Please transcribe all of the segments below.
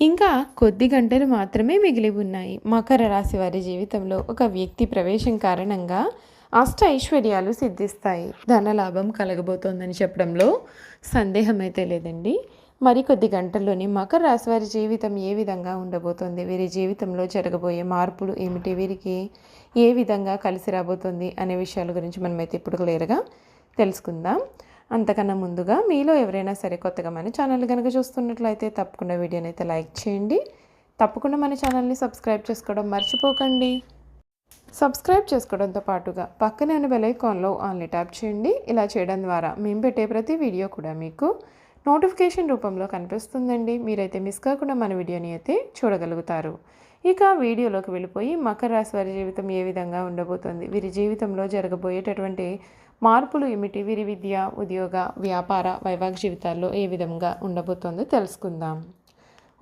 ఇంకా కొద్ది గంటలు మాత్రమే మిగిలి ఉన్నాయి మకర రాశి వారి జీవితంలో ఒక వ్యక్తి ప్రవేశం కారణంగా అష్ట ఐశ్వర్యాలు సిద్ధిస్తాయి. ధనలాభం కలగబోతోందని చెప్పడంలో సందేహం అయితే లేదండి. మరికొద్ది గంటల్లోనే మకర రాశి వారి జీవితం ఏ విధంగా ఉండబోతోంది? వీరి జీవితంలో జరగబోయే మార్పులు ఏమిటి? వీరికి ఏ విధంగా కలిసి రాబోతుంది? అనే విషయాల గురించి మనమైతే ఇప్పుడు క్లియర్గా తెలుసుకుందాం. అంతకన్నా ముందుగా మీలో ఎవరైనా సరే కొత్తగా మన ఛానల్ కనుక చూస్తున్నట్లయితే తప్పకుండా వీడియోని అయితే లైక్ చేయండి. తప్పకుండా మన ఛానల్ని సబ్స్క్రైబ్ చేసుకోవడం మర్చిపోకండి. సబ్స్క్రైబ్ చేసుకోవడంతో పాటుగా పక్కనే ఉన్న బెల్ ఐకాన్లో ఆన్లీ ట్యాప్ చేయండి. ఇలా చేయడం ద్వారా మేము పెట్టే ప్రతి వీడియో కూడా మీకు నోటిఫికేషన్ రూపంలో కనిపిస్తుందండి. మీరైతే మిస్ కాకుండా మన వీడియోని అయితే చూడగలుగుతారు. ఇక వీడియోలోకి వెళ్ళిపోయి మకర రాశి వారి జీవితం ఏ విధంగా ఉండబోతుంది? వీరి జీవితంలో జరగబోయేటటువంటి మార్పులు ఏమిటి? వీరి విద్య ఉద్యోగ వ్యాపార వైవాహిక జీవితాల్లో ఏ విధంగా ఉండబోతోందో తెలుసుకుందాం.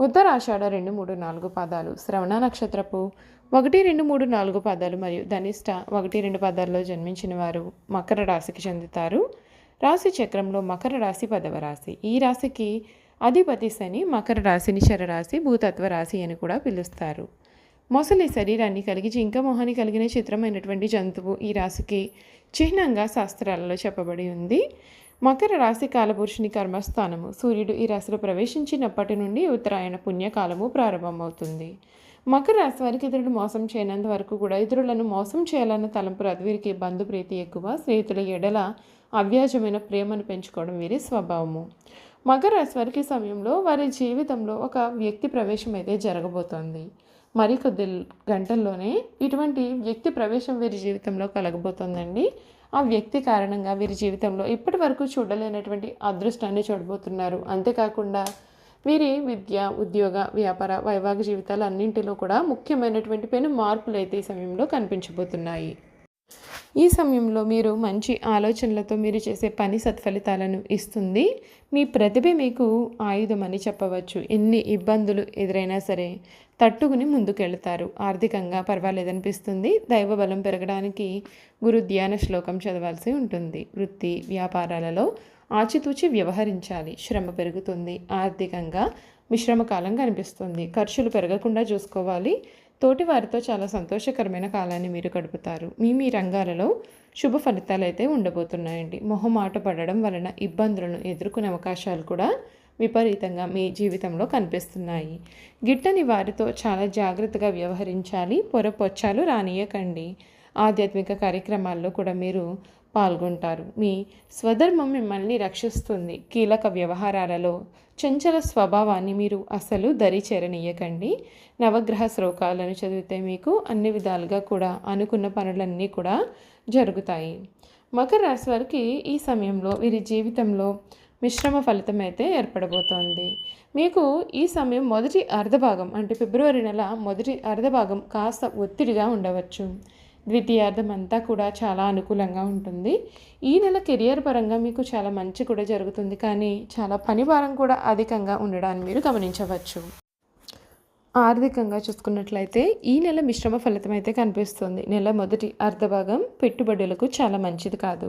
ఉత్తరాషాఢ రెండు మూడు నాలుగు పాదాలు శ్రవణ నక్షత్రపు ఒకటి రెండు మూడు నాలుగు పాదాలు మరియు ధనిష్ట ఒకటి రెండు పాదాల్లో జన్మించిన వారు మకర రాశికి చెందుతారు. రాశి చక్రంలో మకర రాశి పదవ రాశి. ఈ రాశికి అధిపతి శని మకర రాశిని శరరాశి భూతత్వ రాశి అని కూడా పిలుస్తారు. మొసలి శరీరాన్ని కలిగి జింక మొహాన్ని కలిగిన చిత్రమైనటువంటి జంతువు ఈ రాశికి చిహ్నంగా శాస్త్రాలలో చెప్పబడి ఉంది. మకర రాశి కాలపురుషుని కర్మస్థానము. సూర్యుడు ఈ రాశిలో ప్రవేశించినప్పటి నుండి ఉత్తరాయణ పుణ్యకాలము ప్రారంభమవుతుంది. మకర రాశి వారికి ఇతరులు మోసం చేయనంత వరకు కూడా ఇతరులను మోసం చేయాలన్న తలంపు రాదు వీరికి బంధు ప్రీతి ఎక్కువ స్నేహితుల ఎడల అవ్యాజమైన ప్రేమను పెంచుకోవడం వీరి స్వభావము. మకర రాశి సమయంలో వారి జీవితంలో ఒక వ్యక్తి ప్రవేశం అయితే జరగబోతోంది. మరికొద్ది గంటల్లోనే ఇటువంటి వ్యక్తి ప్రవేశం వీరి జీవితంలో కలగబోతోందండి. ఆ వ్యక్తి కారణంగా వీరి జీవితంలో ఇప్పటి వరకు చూడలేనటువంటి అదృష్టాన్ని చూడబోతున్నారు. అంతేకాకుండా వీరి విద్య ఉద్యోగ వ్యాపార వైవాహిక జీవితాలు అన్నింటిలో కూడా ముఖ్యమైనటువంటి పెను మార్పులు అయితే ఈ సమయంలో కనిపించబోతున్నాయి. ఈ సమయంలో మీరు మంచి ఆలోచనలతో మీరు చేసే పని సత్ఫలితాలను ఇస్తుంది. మీ ప్రతిభ మీకు ఆయుధం అని చెప్పవచ్చు. ఎన్ని ఇబ్బందులు ఎదురైనా సరే తట్టుకుని ముందుకెళ్తారు. ఆర్థికంగా పర్వాలేదనిపిస్తుంది. దైవబలం పెరగడానికి గురు ధ్యాన శ్లోకం చదవాల్సి ఉంటుంది. వృత్తి వ్యాపారాలలో ఆచితూచి వ్యవహరించాలి. శ్రమ పెరుగుతుంది. ఆర్థికంగా మిశ్రమ కాలం కనిపిస్తుంది. ఖర్చులు పెరగకుండా చూసుకోవాలి. తోటి వారితో చాలా సంతోషకరమైన కాలాన్ని మీరు గడుపుతారు. మీ మీ రంగాలలో శుభ ఫలితాలు అయితే ఉండబోతున్నాయండి మొహమాట పడడం వలన ఇబ్బందులను ఎదుర్కొనే అవకాశాలు కూడా విపరీతంగా మీ జీవితంలో కనిపిస్తున్నాయి. గిట్టని వారితో చాలా జాగ్రత్తగా వ్యవహరించాలి పొరపొచ్చాలు రానియకండి. ఆధ్యాత్మిక కార్యక్రమాల్లో కూడా మీరు పాల్గొంటారు. మీ స్వధర్మం మిమ్మల్ని రక్షిస్తుంది. కీలక వ్యవహారాలలో చంచల స్వభావాన్ని మీరు అసలు దరి చేరనీయకండి నవగ్రహ శ్లోకాలను చదివితే మీకు అన్ని విధాలుగా కూడా అనుకున్న పనులన్నీ కూడా జరుగుతాయి. మకర రాశి వారికి ఈ సమయంలో వీరి జీవితంలో మిశ్రమ ఫలితం అయితే ఏర్పడబోతోంది. మీకు ఈ సమయం మొదటి అర్ధభాగం అంటే ఫిబ్రవరి నెల మొదటి అర్ధభాగం కాస్త ఒత్తిడిగా ఉండవచ్చు. ద్వితీయార్థం అంతా కూడా చాలా అనుకూలంగా ఉంటుంది. ఈ నెల కెరియర్ పరంగా మీకు చాలా మంచి కూడా జరుగుతుంది. కానీ చాలా పని భారం కూడా అధికంగా ఉండడాన్ని మీరు గమనించవచ్చు. ఆర్థికంగా చూసుకున్నట్లయితే ఈ నెల మిశ్రమ ఫలితం అయితే కనిపిస్తుంది. నెల మొదటి అర్ధభాగం పెట్టుబడులకు చాలా మంచిది కాదు.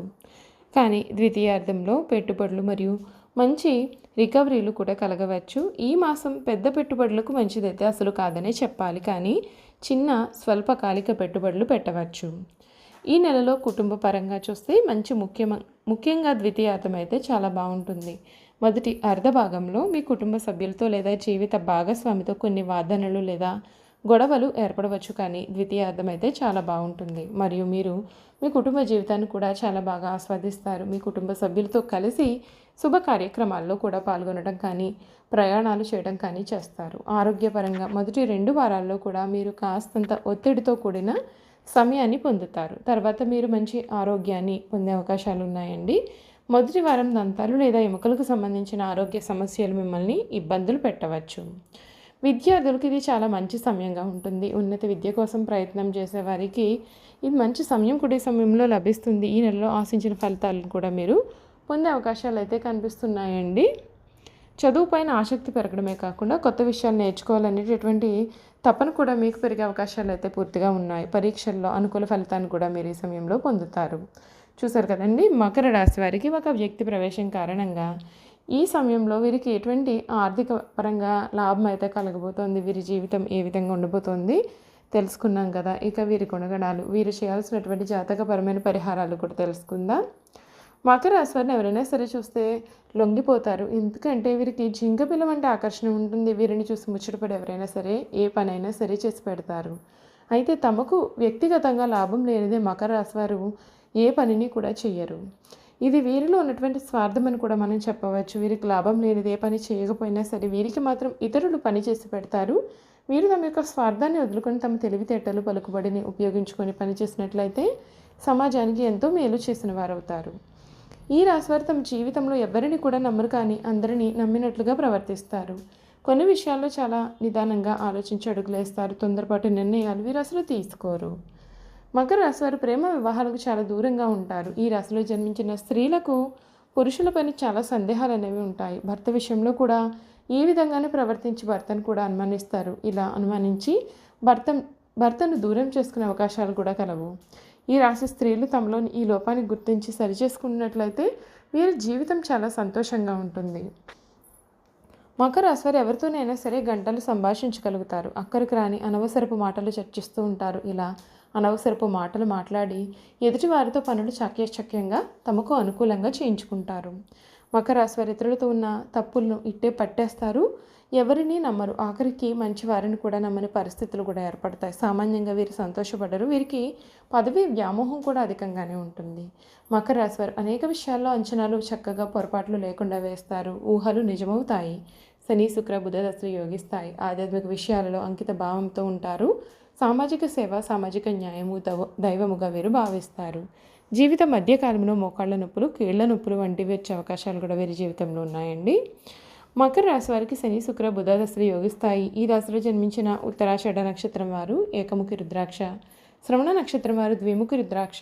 కానీ ద్వితీయార్థంలో పెట్టుబడులు మరియు మంచి రికవరీలు కూడా కలగవచ్చు. ఈ మాసం పెద్ద పెట్టుబడులకు మంచిదైతే అసలు కాదనే చెప్పాలి. కానీ చిన్న స్వల్పకాలిక పెట్టుబడులు పెట్టవచ్చు. ఈ నెలలో కుటుంబ పరంగా చూస్తే మంచి ముఖ్యమ ముఖ్యంగా ద్వితీయార్థం అయితే చాలా బాగుంటుంది. మొదటి అర్ధ భాగంలో మీ కుటుంబ సభ్యులతో లేదా జీవిత భాగస్వామితో కొన్ని వాదనలు లేదా గొడవలు ఏర్పడవచ్చు కానీ ద్వితీయార్థం అయితే చాలా బాగుంటుంది. మరియు మీరు మీ కుటుంబ జీవితాన్ని కూడా చాలా బాగా ఆస్వాదిస్తారు. మీ కుటుంబ సభ్యులతో కలిసి శుభ కార్యక్రమాల్లో కూడా పాల్గొనడం కానీ ప్రయాణాలు చేయడం కానీ చేస్తారు. ఆరోగ్యపరంగా మొదటి రెండు వారాల్లో కూడా మీరు కాస్తంత ఒత్తిడితో కూడిన సమయాన్ని పొందుతారు. తర్వాత మీరు మంచి ఆరోగ్యాన్ని పొందే అవకాశాలు ఉన్నాయండి. మొదటి వారం దంతాలు లేదా ఎముకలకు సంబంధించిన ఆరోగ్య సమస్యలు మిమ్మల్ని ఇబ్బందులు పెట్టవచ్చు. విద్యార్థులకు ఇది చాలా మంచి సమయంగా ఉంటుంది. ఉన్నత విద్య కోసం ప్రయత్నం చేసే వారికి ఇది మంచి సమయం కుడి సమయంలో లభిస్తుంది. ఈ నెలలో ఆశించిన ఫలితాలను కూడా మీరు పొందే అవకాశాలు అయితే కనిపిస్తున్నాయండి. చదువు పైన ఆసక్తి పెరగడమే కాకుండా కొత్త విషయాలు నేర్చుకోవాలనేటటువంటి తపన కూడా మీకు పెరిగే అవకాశాలు అయితే పూర్తిగా ఉన్నాయి. పరీక్షల్లో అనుకూల ఫలితాన్ని కూడా మీరు ఈ సమయంలో పొందుతారు. చూసారు కదండి? మకర రాశి వారికి ఒక వ్యక్తి ప్రవేశం కారణంగా ఈ సమయంలో వీరికి ఎటువంటి ఆర్థిక పరంగా లాభం అయితే కలగబోతోంది. వీరి జీవితం ఏ విధంగా ఉండబోతోంది తెలుసుకున్నాం కదా. ఇక వీరి గుణగణాలు వీరు చేయాల్సినటువంటి జాతకపరమైన పరిహారాలు కూడా తెలుసుకుందాం. మకర రాశివారిని ఎవరైనా సరే చూస్తే లొంగిపోతారు. ఎందుకంటే వీరికి జింక పిల్లం అంటే ఆకర్షణ ఉంటుంది. వీరిని చూసి ముచ్చటపడి ఎవరైనా సరే ఏ పనైనా సరే చేసి పెడతారు. అయితే తమకు వ్యక్తిగతంగా లాభం లేనిదే మకర రాశివారు ఏ పనిని కూడా చెయ్యరు. ఇది వీరిలో ఉన్నటువంటి స్వార్థం అని కూడా మనం చెప్పవచ్చు. వీరికి లాభం లేనిదే పని చేయకపోయినా సరే వీరికి మాత్రం ఇతరులు పని చేసి పెడతారు. వీరు తమ యొక్క స్వార్థాన్ని వదులుకొని తమ తెలివితేటలు పలుకుబడిని ఉపయోగించుకొని పనిచేసినట్లయితే సమాజానికి ఎంతో మేలు చేసిన వారు అవుతారు ఈ రాశివారు తమ జీవితంలో ఎవరిని కూడా నమ్మరు కానీ అందరినీ నమ్మినట్లుగా ప్రవర్తిస్తారు. కొన్ని విషయాల్లో చాలా నిదానంగా ఆలోచించి అడుగులేస్తారు. తొందరపాటు నిర్ణయాలు వీరు అసలు తీసుకోరు. మకర రాశి వారు ప్రేమ వివాహాలకు చాలా దూరంగా ఉంటారు. ఈ రాశిలో జన్మించిన స్త్రీలకు పురుషులపైన చాలా సందేహాలు అనేవి ఉంటాయి. భర్త విషయంలో కూడా ఈ విధంగానే ప్రవర్తించి భర్తను కూడా అనుమానిస్తారు. ఇలా అనుమానించి భర్త భర్తను దూరం చేసుకునే అవకాశాలు కూడా కలవు. ఈ రాశి స్త్రీలు తమలోని ఈ లోపాన్ని గుర్తించి సరిచేసుకున్నట్లయితే వీరి జీవితం చాలా సంతోషంగా ఉంటుంది. మకర రాశి వారు ఎవరితోనైనా సరే గంటలు సంభాషించగలుగుతారు. అక్కడికి రాని అనవసరపు మాటలు చర్చిస్తూ ఉంటారు. ఇలా అనవసరపు మాటలు మాట్లాడి ఎదుటివారితో పనులు చాక్యచక్యంగా తమకు అనుకూలంగా చేయించుకుంటారు. మకర రాశి వారి ఇతరులతో ఉన్న తప్పులను ఇట్టే పట్టేస్తారు. ఎవరిని నమ్మరు. ఆఖరికి మంచి వారిని కూడా నమ్మని పరిస్థితులు కూడా ఏర్పడతాయి. సామాన్యంగా వీరు సంతోషపడరు. వీరికి పదవి వ్యామోహం కూడా అధికంగానే ఉంటుంది. మకర రాశి వారు అనేక విషయాల్లో అంచనాలు చక్కగా పొరపాట్లు లేకుండా వేస్తారు. ఊహలు నిజమవుతాయి. శని శుక్ర బుధ దశలు యోగిస్తాయి ఆధ్యాత్మిక విషయాలలో అంకిత భావంతో ఉంటారు. సామాజిక సేవ సామాజిక న్యాయము దవ దైవముగా వీరు భావిస్తారు. జీవిత మధ్యకాలంలో మోకాళ్ళ నొప్పులు కీళ్ళ నొప్పులు వంటివి వచ్చే అవకాశాలు కూడా వీరి జీవితంలో ఉన్నాయండి. మకర రాశి వారికి శని శుక్ర బుధ దశలు యోగిస్తాయి ఈ దశలో జన్మించిన ఉత్తరాషఢ నక్షత్రం వారు ఏకముఖి రుద్రాక్ష శ్రవణ నక్షత్రం వారు ద్విముఖి రుద్రాక్ష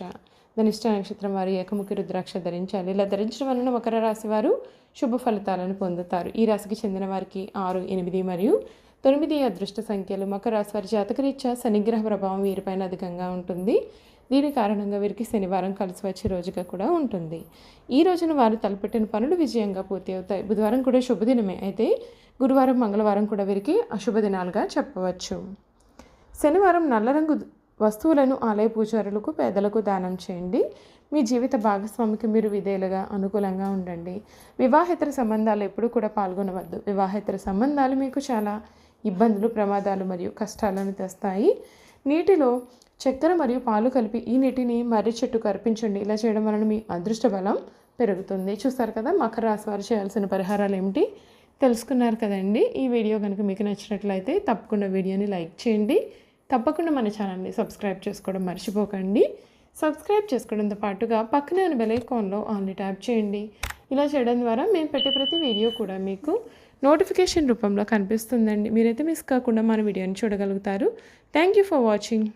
ధనిష్ట నక్షత్రం వారు ఏకముఖి రుద్రాక్ష ధరించాలి. ఇలా ధరించడం వలన మకర రాశి వారు శుభ ఫలితాలను పొందుతారు. ఈ రాశికి చెందిన వారికి ఆరు ఎనిమిది మరియు తొమ్మిది అదృష్ట సంఖ్యలు. మకర రాశి వారి జాతకరీత్యా శనిగ్రహ ప్రభావం వీరిపైన అధికంగా ఉంటుంది. దీని కారణంగా వీరికి శనివారం కలిసి వచ్చే రోజుగా కూడా ఉంటుంది. ఈ రోజున వారు తలపెట్టిన పనులు విజయంగా పూర్తి అవుతాయి. బుధవారం కూడా శుభదినమే. అయితే గురువారం మంగళవారం కూడా వీరికి అశుభ దినాలుగా చెప్పవచ్చు. శనివారం నల్ల రంగు వస్తువులను ఆలయ పూజారులకు పేదలకు దానం చేయండి. మీ జీవిత భాగస్వామికి మీరు విధేయులుగా అనుకూలంగా ఉండండి. వివాహేతర సంబంధాలు ఎప్పుడూ కూడా పాల్గొనవద్దు. వివాహేతర సంబంధాలు మీకు చాలా ఇబ్బందులు ప్రమాదాలు మరియు కష్టాలను తెస్తాయి. నీటిలో చక్కెర మరియు పాలు కలిపి ఈ నీటిని మర్రి చెట్టుకు అర్పించండి. ఇలా చేయడం వలన మీ అదృష్ట బలం పెరుగుతుంది. చూస్తారు కదా మకర రాశి వారు చేయాల్సిన పరిహారాలు ఏమిటి? తెలుసుకున్నారు కదండి. ఈ వీడియో కనుక మీకు నచ్చినట్లయితే తప్పకుండా వీడియోని లైక్ చేయండి. తప్పకుండా మన ఛానల్ని సబ్స్క్రైబ్ చేసుకోవడం మర్చిపోకండి. సబ్స్క్రైబ్ చేసుకోవడంతో పాటుగా పక్కనే ఉన్న బెలైకాన్లో ఆన్లీ ట్యాప్ చేయండి. ఇలా చేయడం ద్వారా మేము పెట్టే ప్రతి వీడియో కూడా మీకు నోటిఫికేషన్ రూపంలో కనిపిస్తుందండి. మీరైతే మిస్ కాకుండా మన వీడియోని చూడగలుగుతారు. Thank you for watching